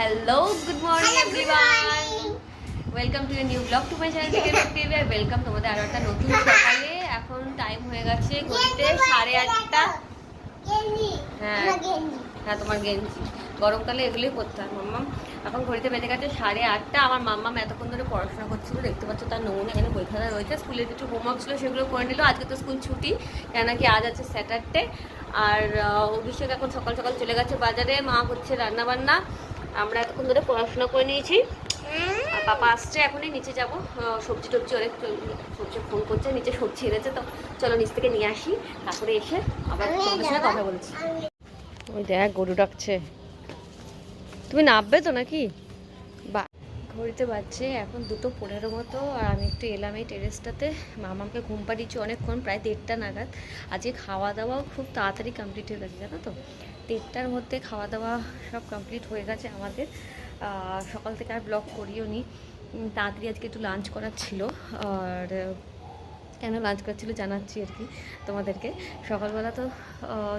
Hello good morning everyone welcome to a new blog to my channel থেকে TV আর welcome তোমাদের আরও একটা নতুন সকালে। এখন টাইম হয়ে গেছে ঘুরতে সাড়ে আটটা। হ্যাঁ। হ্যাঁ তোমার গেঞ্জি। গরমকালে এগুলোই করতে হয় মাম্মাম। এখন ঘড়িতে বেঁধে গেছে সাড়ে আটটা। আমার মাম্মাম এতক্ষণ ধরে পড়াশোনা করছিল দেখতে পাচ্ছ তার নমুনা এখানে বই খাতা রয়েছে। স্কুলের কিছু হোমওয়ার্ক ছিল সেগুলো করে নিল। আজকে তো স্কুল ছুটি কেন কি আজ আছে স্যাটারডে আর অভিষেক এখন সকাল সকাল চলে গেছে বাজারে। মা হচ্ছে রান্না বান্না আমরা এতক্ষণ ধরে পড়াশোনা করে নিয়েছি। আর পাপা আসছে এখনই নিচে যাব। সবজি টবজি অনেক সবজি ফোন করছে নিচে সবজি এনেছে তো চলো নিচ থেকে নিয়ে আসি। তারপরে এসে আবার তোমাদের সঙ্গে কথা বলছি। ওই দেখ গরু ডাকছে। তুমি নামবে তো নাকি? বা ঘড়িতে বাজছে এখন দুটো পনেরো মতো আর আমি একটু এলাম এই টেরেসটাতে। মামাকে ঘুম পাড়িয়েছি অনেকক্ষণ প্রায় দেড়টা নাগাদ। আজকে খাওয়া দাওয়াও খুব তাড়াতাড়ি কমপ্লিট হয়ে গেছে জানো তো? দেড়টার মধ্যে খাওয়া দাওয়া সব কমপ্লিট হয়ে গেছে আমাদের। সকাল থেকে আর ব্লগ করিও নি। তাড়াতাড়ি আজকে একটু লাঞ্চ করার ছিল। আর, কেন লাঞ্চ করছিল জানাচ্ছি আর কি তোমাদেরকে। সকালবেলা তো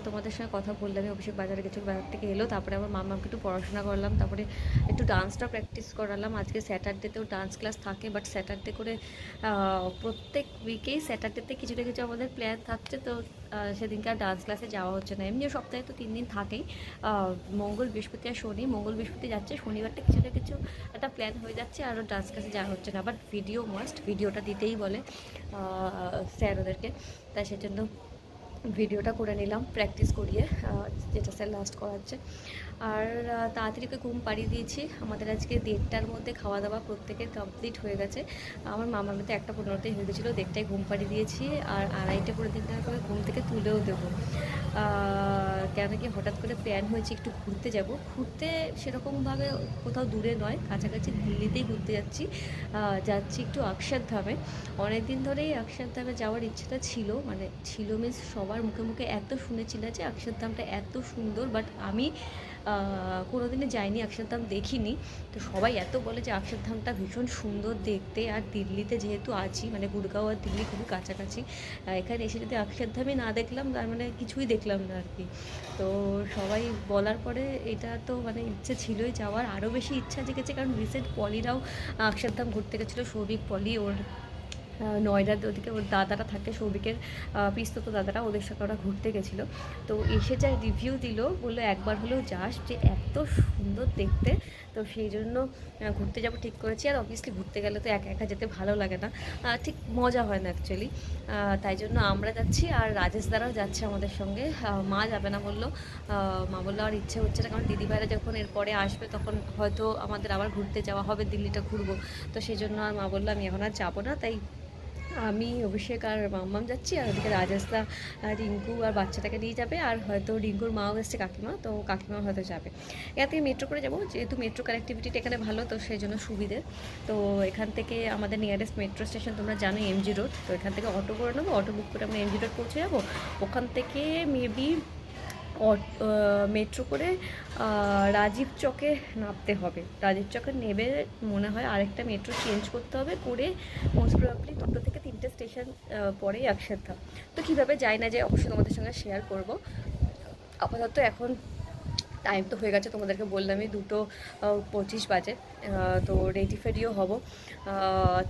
তোমাদের সঙ্গে কথা বললাম অভিষেক বাজারে গেছিল, বাজার থেকে এলো। তারপরে আবার মামাকে একটু পড়াশোনা করলাম। তারপরে একটু ডান্সটা প্র্যাকটিস করালাম। আজকে স্যাটারডেতেও ডান্স ক্লাস থাকে বাট স্যাটারডে করে প্রত্যেক উইকেই স্যাটারডেতে কিছু না কিছু আমাদের প্ল্যান থাকছে। তো আহ, সেদিনকে আর ডান্স ক্লাসে যাওয়া হচ্ছে না। এমনিও সপ্তাহে তো তিন দিন থাকেই। মঙ্গল বৃহস্পতি আর শনি। মঙ্গল বৃহস্পতি যাচ্ছে শনিবারটা কিছু না কিছু একটা প্ল্যান হয়ে যাচ্ছে আর ডান্স ক্লাসে যাওয়া হচ্ছে না। বাট ভিডিও মাস্ট ভিডিওটা দিতেই বলে স্যার ওদেরকে। তাই সেজন্য ভিডিওটা করে নিলাম প্র্যাকটিস করিয়ে যেটা স্যার লাস্ট করাচ্ছে। আর তাড়াতাড়ি করে ঘুম পাড়িয়ে দিয়েছি। আমাদের আজকে দেড়টার মধ্যে খাওয়া দাওয়া প্রত্যেকের কমপ্লিট হয়ে গেছে। আমার মামার মধ্যে একটা পনেরোতেই হয়ে গেছিল, দেড়টায় ঘুম পাড়িয়ে দিয়েছি আর আড়াইটে করে দিন করে ঘুম থেকে তুলেও দেবো। কেন কি হঠাৎ করে প্ল্যান হয়েছে একটু ঘুরতে যাব। ঘুরতে সেরকমভাবে কোথাও দূরে নয়, কাছাকাছি দিল্লিতেই ঘুরতে যাচ্ছি। যাচ্ছি একটু অক্ষরধামে অনেক দিন ধরেই অক্ষর ধামে যাওয়ার ইচ্ছেটা ছিল মানে ছিল মিন্স সবার মুখে মুখে এত শুনেছি না যে অক্ষরধামটা এত সুন্দর বাট আমি আহ, কোনোদিনই যাইনি অক্ষরধাম দেখিনি। তো সবাই এত বলে যে অক্ষরধামটা ভীষণ সুন্দর দেখতে। আর দিল্লিতে যেহেতু আছি মানে গুড়গাঁও আর দিল্লি খুবই কাছাকাছি এখানে এসে যদি অক্ষরধামই না দেখলাম তার মানে কিছুই দেখলাম না আর কি তো সবাই বলার পরে এটা তো মানে ইচ্ছে ছিলই যাওয়ার। আরও বেশি ইচ্ছা জেগেছে কারণ রিসেন্ট পলিরাও অক্ষরধাম ঘুরতে গেছিল সৌভিক পলি ওর নয়ডার ওদিকে ওর দাদারা থাকে, সৌভিকের পিস্তত দাদারা ওদের সাথে ওরা ঘুরতে গেছিল। তো এসে যা রিভিউ দিল, বলল একবার হলেও যাস যে এত সুন্দর দেখতে। তো সেই জন্য ঘুরতে যাব ঠিক করেছি। আর অবভিয়াসলি ঘুরতে গেলে তো একা একা যেতে ভালো লাগে না। ঠিক মজা হয় না অ্যাকচুয়ালি তাই জন্য আমরা যাচ্ছি আর রাজেশ দারাও যাচ্ছে আমাদের সঙ্গে। মা যাবে না বলল। মা বলল আর ইচ্ছে হচ্ছে না, কারণ দিদিভাইরা যখন এরপরে আসবে তখন হয়তো আমাদের আবার ঘুরতে যাওয়া হবে, দিল্লিটা ঘুরবো। তো সেই জন্য আর মা বলল, আমি এখন আর যাব না। তাই আমি অভিষেক আর মাম্মাম যাচ্ছি, আর ওদিকে রাজেশদা রিঙ্কু আর বাচ্চাটাকে নিয়ে যাবে, আর হয়তো রিঙ্কুর মাও এসছে, কাকিমা, তো কাকিমা হয়তো যাবে। এখান থেকে মেট্রো করে যাব, যেহেতু মেট্রো কানেক্টিভিটিটা এখানে ভালো, তো সেই জন্য সুবিধে। তো এখান থেকে আমাদের নিয়ারেস্ট মেট্রো স্টেশন তোমরা জানো এমজি রোড তো এখান থেকে অটো করে নেব অটো বুক করে আমরা এমজি রোড পৌঁছে যাব। ওখান থেকে মেবি মেট্রো করে রাজীব চকে নামতে হবে। রাজীব চকে নেবে মনে হয় আরেকটা মেট্রো চেঞ্জ করতে হবে, করে মোস্ট প্রবাবলি দুটো থেকে স্টেশন পরেই একসাথে তো কীভাবে যাই না যে অবশ্যই তোমাদের সঙ্গে শেয়ার করব। আপাতত এখন টাইম তো হয়ে গেছে, তোমাদেরকে বললামই দুটো পঁচিশ বাজে তো রেডি ফেডিও হব।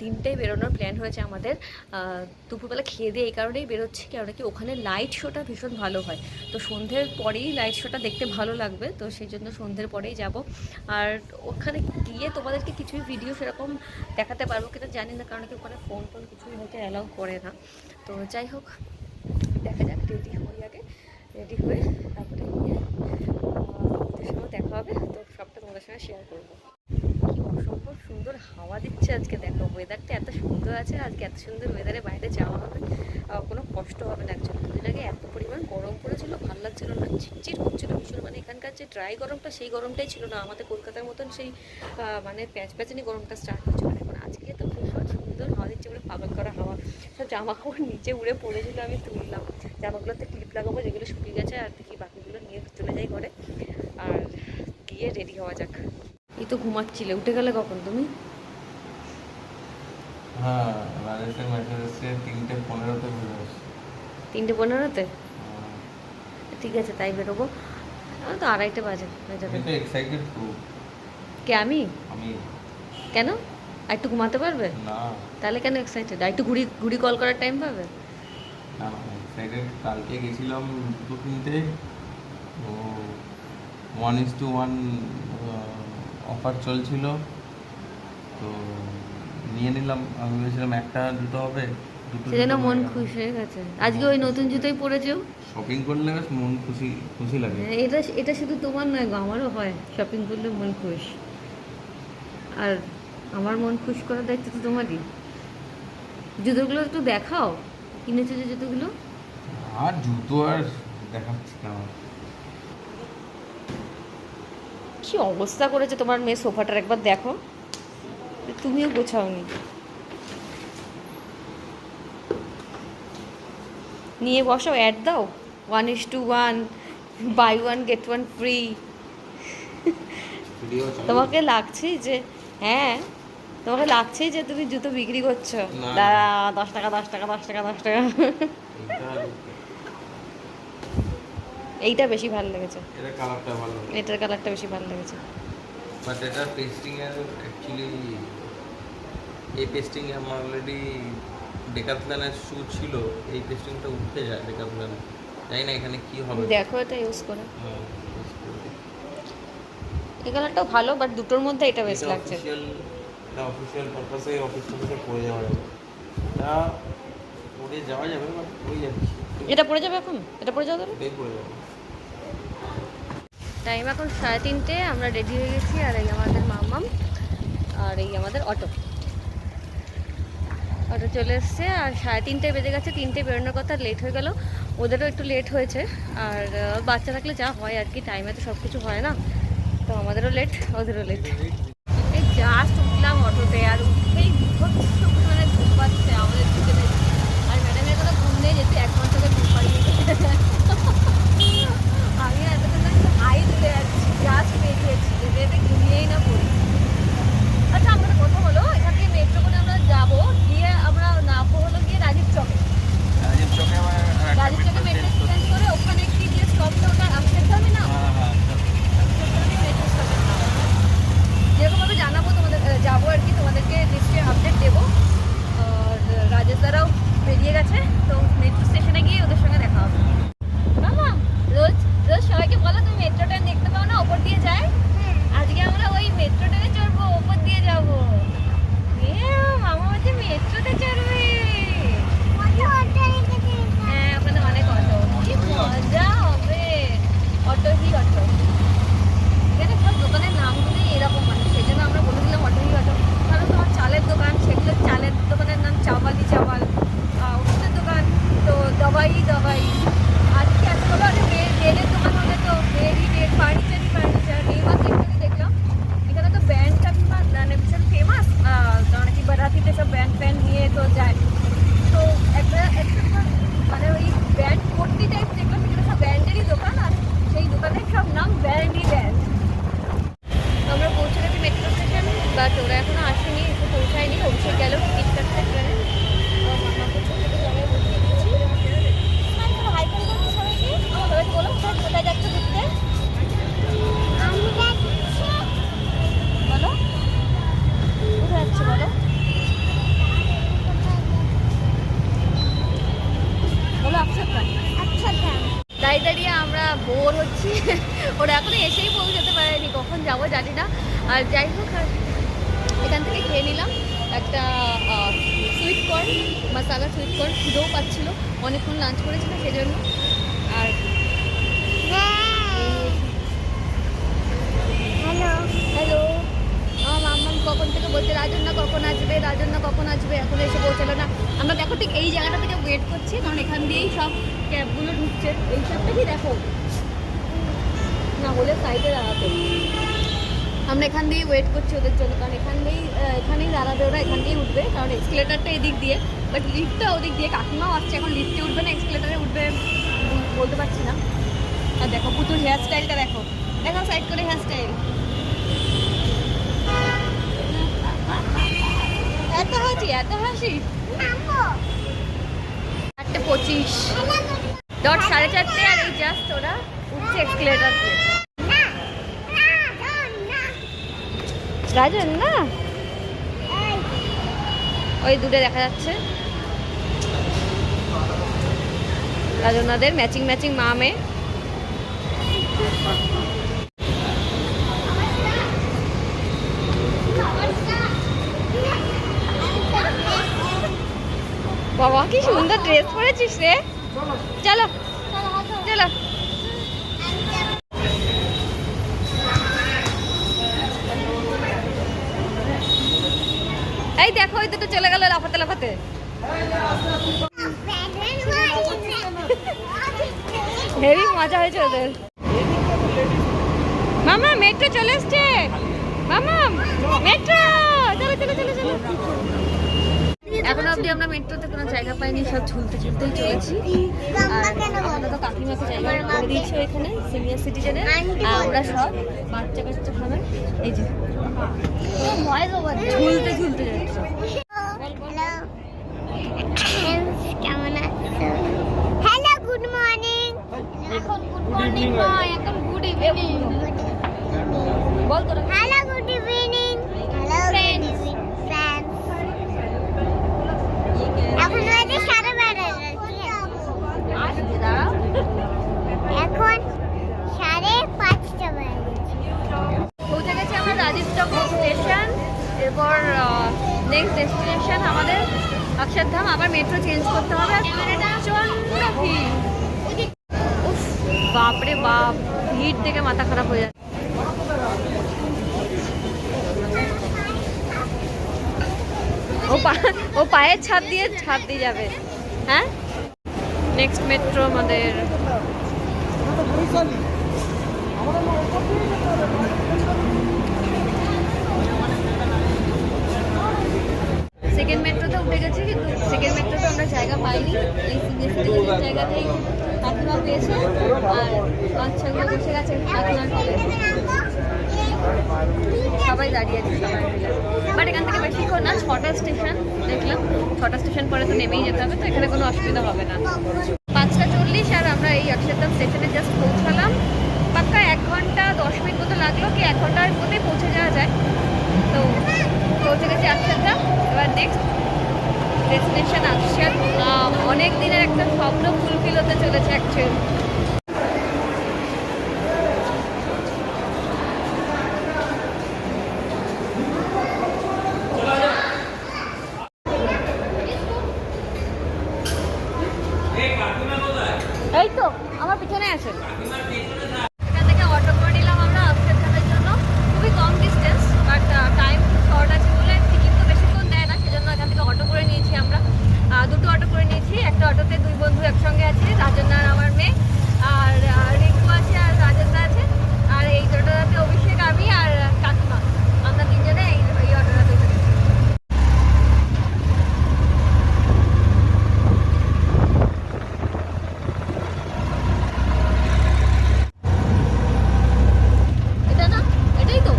তিনটেই বেরোনোর প্ল্যান হয়েছে আমাদের। দুপুরবেলা খেয়ে দিয়ে এই কারণেই বেরোচ্ছি কারণ কি ওখানে লাইট শোটা ভীষণ ভালো হয়। তো সন্ধ্যের পরেই লাইট শোটা দেখতে ভালো লাগবে, তো সেই জন্য সন্ধ্যের পরেই যাব। আর ওখানে গিয়ে তোমাদেরকে কিছুই ভিডিও সেরকম দেখাতে পারব কিনা জানি না কারণ কি ওখানে ফোন টোন কিছুই হয়তো অ্যালাউ করে না। তো যাই হোক, দেখা যাক রেডি হই আগে রেডি হয়ে তারপরে গিয়ে সঙ্গে দেখা হবে, তো সবটা তোমাদের সঙ্গে শেয়ার করব। অসম্ভব সুন্দর হাওয়া দিচ্ছে আজকে, দেখো ওয়েদারটা এত সুন্দর আছে, আজকে এত সুন্দর ওয়েদারে বাইরে যাওয়া হবে। কোনো কষ্ট হবে না অ্যাকচুয়ালি দুদিন আগে এত পরিমাণ গরম পড়েছিল, ভালো লাগছিল না চিটচিট হচ্ছিল ভীষণ। মানে এখানকার যে ড্রাই গরমটা, সেই গরমটাই ছিল না, আমাদের কলকাতার মতন সেই মানে প্যাঁচ প্যাঁচানি গরমটা স্টার্ট হয়েছিল। এখন আজকে তো ভীষণ সুন্দর হাওয়া দিচ্ছে বলে পাগল করা হাওয়া। সব জামা কাপড় নিচে উড়ে পড়েছিল, আমি তুললাম। জামাগুলোতে ক্লিপ লাগাবো, যেগুলো শুকিয়ে গেছে, আর দেখি বাকিগুলো নিয়ে চলে যাই ঘরে। গিয়ে রেডি হওয়া যাক। এই তো ঘুমাচ্ছিলে উঠে গেলে কখন তুমি? হ্যাঁ তিনটে পনেরোতে তিনটে পনেরোতে? ঠিক আছে তাই বেরোবো। তো আড়াইটে বাজে হয়ে যাবে। কে আমি? আমি। কেন? আর একটু ঘুমাতে পারবে? না। তাহলে কেন এক্সাইটেড আর একটু ঘুড়ি ঘুড়ি কল করার টাইম পাবে? না না এক্সাইটেড কালকে গেছিলাম দুটো কিনতে ও one is to one offer চলছিল। তো নিয়ে নিলাম আমি ভেবেছিলাম একটা দুটো হবে সেজন্য মন খুশি হয়ে গেছে। আজকে ওই নতুন জুতোই পরেছো শপিং করলে বেশ মন খুশি খুশি লাগে। এটা এটা শুধু তোমার নয় গো আমারও হয়। শপিং করলে মন খুশ। আর আমার মন খুশ করার দায়িত্ব তো তোমারই। জুতোগুলো একটু দেখাও। কিনেছো যে জুতোগুলো? আর জুতো আর দেখাচ্ছি কেন কি অবস্থা করেছে তোমার মেয়ে সোফাটার? একবার দেখো। তুমিও গোছাওনি। নিয়ে বসো অ্যাড দাও। One is to one buy one get one free তোমাকে লাগছেই যে হ্যাঁ তোমাকে লাগছেই যে তুমি জুতো বিক্রি করছ। দশ টাকা দশ টাকা দশ টাকা দশ টাকা। এইটা বেশি ভালো লেগেছে। এটা কালারটা ভালো এটার কালারটা বেশি ভালো লেগেছে। বাট এটা পেস্টিং এর অ্যাকচুয়ালি এই পেস্টিং আমার অলরেডি ডেকাথলানের শু ছিল এই পেস্টিংটা উঠে যায় ডেকাথলানে জানি না এখানে কি হবে। দেখো এটা ইউজ করে। হ্যাঁ, use এই কালারটাও ভালো বাট দুটোর মধ্যে এটা বেশ লাগছে। এটা অফিসিয়াল পারপাসে অফিস থেকে পরে যাওয়া যাবে। এটা পরে যাওয়া যাবে বাট ওই যাচ্ছি। এটা পড়ে যাবে এখন? এটা পড়ে যাবে? তাহলে এটাই পরে যাবে। টাইম এখন সাড়ে তিনটে, আমরা রেডি হয়ে গেছি আর এই আমাদের মামাম আর এই আমাদের অটো। অটো চলে এসছে আর সাড়ে তিনটে বেজে গেছে, তিনটে বেরোনোর কথা লেট হয়ে গেল। ওদেরও একটু লেট হয়েছে আর বাচ্চা থাকলে যা হয় আর কি টাইমে তো সব কিছু হয় না। তো আমাদেরও লেট ওদেরও লেট এই জাস্ট উঠলাম অটোতে আর উঠেই মানে ঘুম পাচ্ছে, আমাদের আর ম্যাডামের কোনো ঘুম নেই, যেহেতু এক ঘণ্টা ঘুম পাড়িয়ে আমি এতক্ষণ ধরে হাই তুলে যাচ্ছি জাস্ট যেতে যেতে ঘুমিয়েই না পড়ি। আচ্ছা আমাদের কথা হলো এখান থেকে মেট্রো করে আমরা যাব গিয়ে আমরা নামবো হলো গিয়ে রাজীব চকে। রাজীব চকে রাজীব চকে মেট্রো বলছে রাজন্যা কখন আসবে? রাজন্যা কখন আসবে? এখন এসে পৌঁছালো না। আমরা দেখো ঠিক এই জায়গাটা থেকে ওয়েট করছি, কারণ এখান দিয়েই সব ক্যাবগুলো ঢুকছে। এই সবটাই দেখো, না হলে সাইডে দাঁড়াতে আমরা এখান দিয়েই ওয়েট করছি ওদের জন্য, কারণ এখান দিয়েই এখানেই দাঁড়াবে ওরা, এখান দিয়েই উঠবে, কারণ এক্সকেলেটারটা এদিক দিয়ে। বাট লিফটটা ওদিক দিয়ে, কাকিমাও আসছে, এখন লিফটে উঠবে না এক্সকেলেটারে উঠবে বলতে পারছি না। আর দেখো পুতুর হেয়ার স্টাইলটা দেখো। দেখো সাইড করে হেয়ার স্টাইল এত হাসি চারটে পঁচিশ। ডট সাড়ে চারটে, আর এই জাস্ট ওরা উঠছে এক্সকেলেটার গাজন না? ওই দূরে দেখা যাচ্ছে। রাজনাদের ম্যাচিং ম্যাচিং মা মেয়ে বাবা কি সুন্দর ড্রেস পরেছিস রে। চলো। চলো এই দেখো ওই দুটো চলে গেল লাফাতে লাফাতে। হেভি মজা হয়েছে ওদের। মামা মেট্রো চলে এসছে। মামা মেট্রো চলো চলো চলো চলো। এখন অবধি আমরা মেট্রোতে কোনো জায়গা পাইনি সব ঝুলতে ঝুলতেই চলেছি। আর তো কাকিমাকে জায়গা করে দিয়েছি এখানে সিনিয়র সিটিজেনের আর আমরা সব বাচ্চা কাচ্চা খাবেন এই যে। ঝুলতে ঝুলতে যাচ্ছে কেমন আছো হ্যালো গুড মর্নিং এখন গুড মর্নিং নয় এখন গুড ইভিনিং বল তোরা hello good evening hello friends friends এখন বাজে সাড়ে বারোটা আসছে দাঁড়াও এখন সাড়ে পাঁচটা বাজে পৌঁছে গেছি আমরা রাজীব চক স্টেশন এরপর নেক্সট ডেস্টিনেশন আমাদের অক্ষরধাম আবার মেট্রো চেঞ্জ করতে হবে আর প্রচণ্ড ভিড় উফ বাপরে বাপ ভিড় দেখে মাথা খারাপ হয়ে যায় ও পা- ও পায়ের ছাপ দিয়ে ছাপ দিয়ে যাবে। হ্যাঁ? নেক্সট মেট্রো আমাদের। সেকেন্ড মেট্রোতে উঠে গেছি, কিন্তু সেকেন্ড মেট্রোতে আমরা জায়গা পাইনি। এই সিনিয়র জায়গাতেই কাকিমা পেয়েছে, আর বাচ্চাগুলো বসে গেছে, কাকিমার কোলে সবাই দাঁড়িয়ে আছে, সবাই বাট এখান থেকে বেশিক্ষণ না, ছটা স্টেশন দেখলাম। ছটা স্টেশন পরে তো নেমেই যেতে হবে, তো এখানে কোনো অসুবিধা হবে না। পাঁচটা চল্লিশ আর আমরা এই অক্ষরধাম স্টেশনে জাস্ট পৌঁছালাম। পাক্কা এক ঘণ্টা, দশ মিনিট মতো লাগল কি এক ঘণ্টার মধ্যে পৌঁছে যাওয়া যায়। তো পৌঁছে গেছি অক্ষরধাম। এবার নেক্সট ডেস্টিনেশন অক্ষর অনেক দিনের একটা স্বপ্ন ফুলফিল হতে চলেছে অ্যাকচুয়ালি এই তো আমার পিছনে আছে এখান থেকে অটো করে নিলাম আমরা অক্ষরধামের জন্য খুবই কম ডিস্টেন্স বাট টাইম শর্ট আছে বলে টিকিট তো বেশিক্ষণ দেয় না সেজন্য এখান থেকে অটো করে নিয়েছি আমরা আহ, দুটো অটো করে নিয়েছি একটা অটোতে দুই বন্ধু একসঙ্গে আছে রাজন্না আর আমার মেয়ে আর আহ, রিঙ্কু আছে আর রাজন্না আছে আর এই অটোটাতে অভিষেক আমি আর কাকিমা আমরা তিনজনে এই এই অটোটাতে উঠেছি এটা না এটাই তো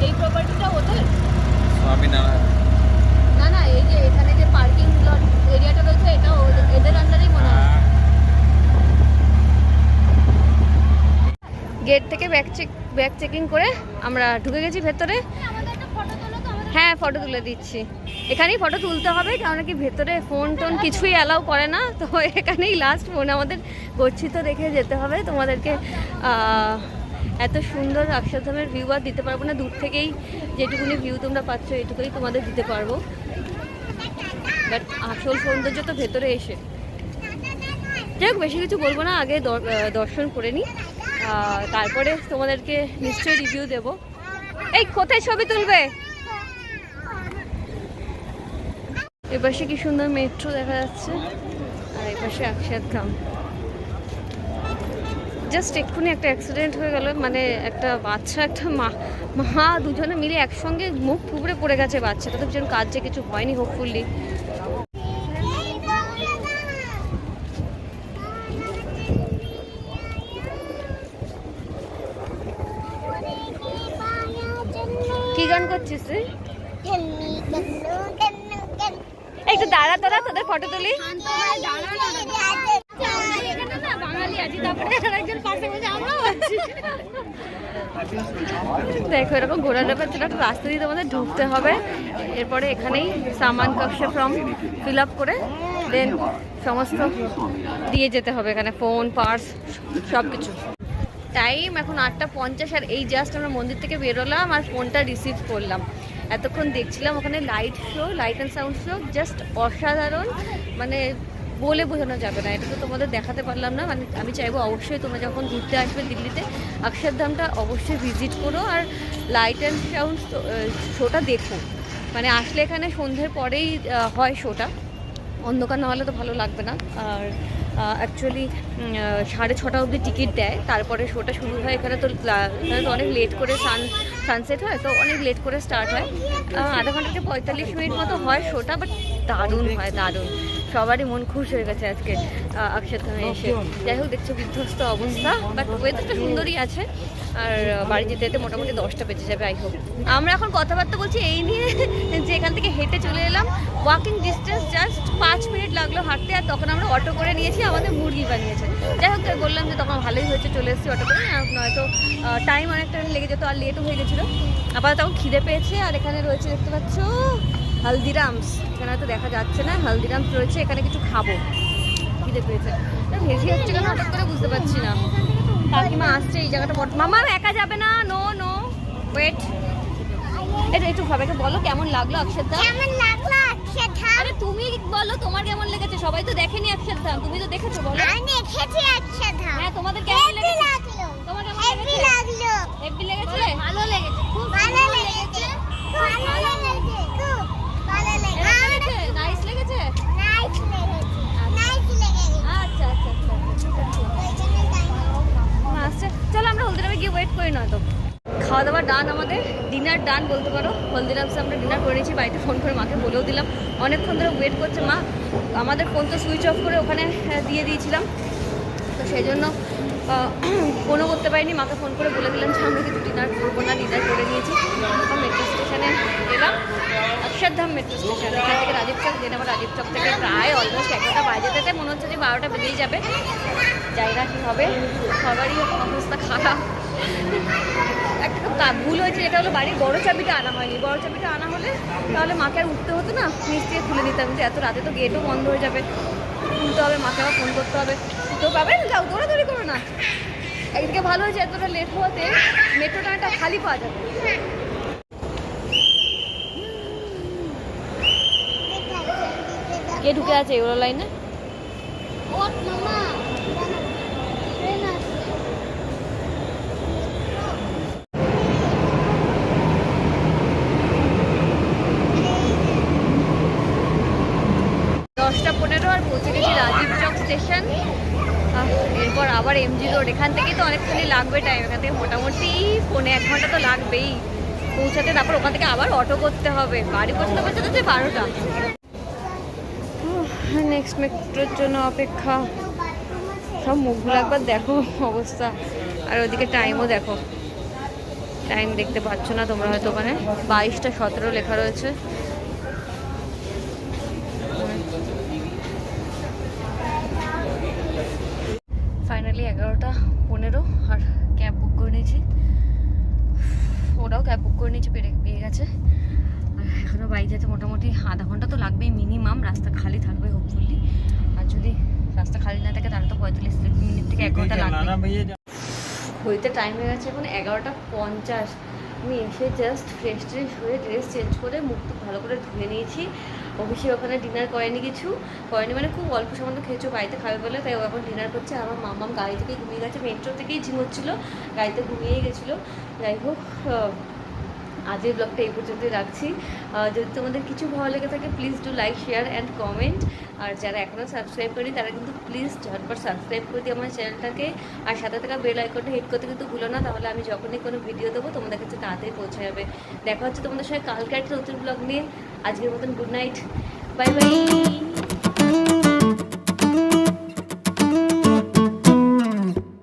এই প্রপার্টিটা ওদের স্বামীনারায়ণ না না এই যে এখানে যে পার্কিং লট এরিয়াটা রয়েছে এটা ওদের- এদের আন্ডারেই মনে হয় গেট থেকে ব্যাগ চেক, ব্যাগ চেকিং করে আমরা ঢুকে গেছি ভেতরে। হ্যাঁ ফটো তুলে দিচ্ছি। এখানেই ফটো তুলতে হবে কারণ কি ভেতরে ফোন টোন কিছুই অ্যালাউ করে না। তো এখানেই লাস্ট ফোন আমাদের গচ্ছিত রেখে যেতে হবে। তোমাদেরকে এত সুন্দর অক্ষরধামের ভিউ আর দিতে পারব না। দূর থেকেই যেটুকুনি ভিউ তোমরা পাচ্ছ, এটুকুই তোমাদের দিতে পারব। বাট আসল সৌন্দর্য তো ভেতরে এসে। যাই হোক, বেশি কিছু বলব না, আগে দর- দর্শন করে নিই। তারপরে তোমাদেরকে নিশ্চয়ই রিভিউ দেব। এই, কোথায় ছবি তুলবে? এপাশে কি সুন্দর মেট্রো দেখা যাচ্ছে, আর এপাশে অক্ষরধাম জাস্ট এক্ষুনি একটা অ্যাক্সিডেন্ট হয়ে গেল মানে একটা বাচ্চা, একটা মা মা দুজনে মিলে একসঙ্গে মুখ থুবড়ে পড়ে গেছে বাচ্চাটা। তো যেন কাজ কিছু হয়নি হোপফুলি কি গান করছিস একটু দাঁড়া তোরা তোদের ফটো তুলি। দেখো, এরকম ঘোরানোর পর একটা রাস্তা দিয়ে তোমাদের ঢুকতে হবে। এরপরে এখানেই সামান কক্ষ ফর্ম ফিল আপ করে দেন সমস্ত দিয়ে যেতে হবে এখানে ফোন পার্স সব কিছু টাইম এখন আটটা পঞ্চাশ আর এই জাস্ট আমরা মন্দির থেকে বেরোলাম আর ফোনটা রিসিভ করলাম। এতক্ষণ দেখছিলাম ওখানে light show light and sound show just অসাধারণ। মানে বলে বোঝানো যাবে না, এটা তো তোমাদের দেখাতে পারলাম না। মানে আমি চাইব অবশ্যই তোমরা যখন ঘুরতে আসবে দিল্লিতে অক্ষরধামটা অবশ্যই ভিজিট করো আর লাইট অ্যান্ড সাউন্ড শোটা দেখো। মানে আসলে এখানে সন্ধ্যের পরেই হয় শোটা অন্ধকার না হলে তো ভালো লাগবে না। আর অ্যাকচুয়ালি সাড়ে ছটা অবধি টিকিট দেয়। তারপরে শোটা শুরু হয়। এখানে তো অনেক লেট করে সান সানসেট হয়, তো অনেক লেট করে স্টার্ট হয়। আধা ঘণ্টা থেকে পঁয়তাল্লিশ মিনিট মতো হয় শোটা বাট দারুণ হয়, দারুণ। সবারই মন খুশ হয়ে গেছে আজকে অক্ষরধামে এসে। যাই হোক দেখছ বিধ্বস্ত অবস্থা বাট ওয়েদারটা সুন্দরই আছে। আর বাড়ি যেতে যেতে মোটামুটি দশটা বেঁচে যাবে আই হোক আমরা এখন কথাবার্তা বলছি এই নিয়ে যে এখান থেকে হেঁটে চলে এলাম। ওয়াকিং ডিস্টেন্স জাস্ট পাঁচ মিনিট লাগল হাঁটতে আর তখন আমরা অটো করে নিয়েছি আমাদের মুরগি বানিয়েছে। যাই হোক বললাম যে তখন ভালোই হয়েছে চলে এসেছি অটো করে। নয়তো টাইম অনেকটা লেগে যেত আর লেটও হয়ে গেছিল। আবার তখন খিদে পেয়েছে আর এখানে রয়েছে দেখতে পাচ্ছ হালদিরামস। এখানে হয়তো দেখা যাচ্ছে না হালদিরামস রয়েছে এখানে কিছু খাব। খিদে পেয়েছে তা ভেজি হচ্ছে কেন? হঠাৎ করে বুঝতে পারছি না। কাকিমা আসছে এই জায়গাটা বড় মামা একা যাবে না? নো নো ওয়েট এটা একটু বলো কেমন লাগল কেমন আরে তুমি বলো তোমার কেমন লেগেছে? সবাই তো দেখেনি তুমি তো দেখেছ বলো। আমি দেখেছি অক্ষরধাম হ্যাঁ তোমাদের কেমন লেগেছে? তোমার কেমন লেগেছে? লাগল। হেভি লেগেছে? ভালো লেগেছে। খুব ভালো লেগেছে। ভালো লেগেছে খুব ভালো লেগেছে লেগেছে নাইস লেগেছে আচ্ছা আচ্ছা আচ্ছা আসছে চলো আমরা হলদিরামে গিয়ে ওয়েট করি নয়তো খাওয়া দাওয়া ডান আমাদের ডিনার ডান বলতে পারো। হলদিরামসে আমরা ডিনার করে নিয়েছি বাড়িতে ফোন করে মাকে বলেও দিলাম। অনেকক্ষণ ধরে ওয়েট করছে মা। আমাদের ফোন তো সুইচ অফ করে ওখানে দিয়ে দিয়েছিলাম। তো সেই জন্য ফোনও করতে পারিনি। মাকে ফোন করে বলে দিলাম যে আমরা কিন্তু ডিনার করব না ডিনার করে নিয়েছি। মেট্রো স্টেশনে এলাম। অক্ষরধাম মেট্রো স্টেশন এখান থেকে রাজীব চক যেটা আমার রাজীব চক থেকে প্রায় অলমোস্ট এগারোটা বাজে যেতে। মনে হচ্ছে যে বারোটা বেজেই যাবে। যাই না, কী হবে? সবারই অবস্থা খারাপ। একটা কা- ভুল হয়েছে, যেটা হলো বাড়ির বড় চাবিটা আনা হয়নি। বড় চাবিটা আনা হলে তাহলে মাকে আর উঠতে হতো না? নিচ থেকে খুলে দিতাম কিন্তু এত রাতে তো গেটও বন্ধ হয়ে যাবে। খুলতে হবে, মাকে আবার ফোন করতে হবে। তো পাবে না যাও, দৌড়াদৌড়ি করো না। একদিকে ভালো হয়েছে, এতটা লেট হওয়াতে মেট্রো ট্রেনটা খালি পাওয়া যাবে। কে ঢুকে আছে এগুলো লাইনে? দশটা পনেরো আর পৌঁছে গেছি রাজীব চক স্টেশন। এরপর আবার এমজি রোড এখান থেকেই তো অনেকখানি লাগবে টাইম এখান থেকে মোটামুটি পৌনে এক ঘণ্টা তো লাগবেই। পৌঁছাতে তারপর ওখান থেকে আবার অটো করতে হবে। বাড়ি পৌঁছতে পৌঁছতে বারোটা। নেক্সট মেট্রোর জন্য অপেক্ষা। সব মুখগুলো একবার দেখো অবস্থা। আর ওদিকে টাইমও দেখো। টাইম দেখতে পাচ্ছ না তোমরা হয়তো ওখানে। বাইশটা সতেরো লেখা রয়েছে। ফাইনালি এগারোটা পনেরো, আর ক্যাব বুক করে নিয়েছি। ওরাও ক্যাব বুক করে নিয়েছে, পেরে পেয়ে গেছে। এখনও বাড়ি যেতে মোটামুটি আধা ঘণ্টা তো লাগবেই মিনিমাম রাস্তা খালি থাকবে হোপফুলি আর যদি রাস্তা খালি না থাকে তাহলে তো পঁয়তাল্লিশ মিনিট থেকে এক ঘণ্টা লাগবে হইতে টাইম হয়ে গেছে এখন এগারোটা পঞ্চাশ। আমি এসে জাস্ট ফ্রেশ ট্রেশ হয়ে ড্রেস চেঞ্জ করে মুখ ভালো করে ধুয়ে নিয়েছি। অফিসে ওখানে ডিনার করেনি কিছু। করেনি মানে খুব অল্প সামান্য খেয়েছো বাড়িতে খাবে বলে। তাই ও এখন ডিনার করছে। আমার মামাম গাড়ি থেকেই ঘুমিয়ে গেছে মেট্রো থেকেই ঝিমোচ্ছিল গাড়িতে ঘুমিয়েই গেছিল। যাই হোক আহ, আজকের ব্লগটা এই পর্যন্তই রাখছি। যদি তোমাদের কিছু ভালো লেগে থাকে please do like share and comment আর যারা এখনও সাবস্ক্রাইব করি তারা কিন্তু প্লিজ ঝটপট সাবস্ক্রাইব করে দিও আমার চ্যানেলটাকে। আর সাথে থাকা বেল আইকনটা হিট করতে কিন্তু ভুলো না তাহলে আমি যখনই কোনো ভিডিও দেবো তোমাদের কাছে তাড়াতাড়ি পৌঁছে যাবে। দেখা হচ্ছে তোমাদের সঙ্গে কালকে একটা নতুন ব্লগ নিয়ে। আজকের মতন গুড নাইট বাই বাই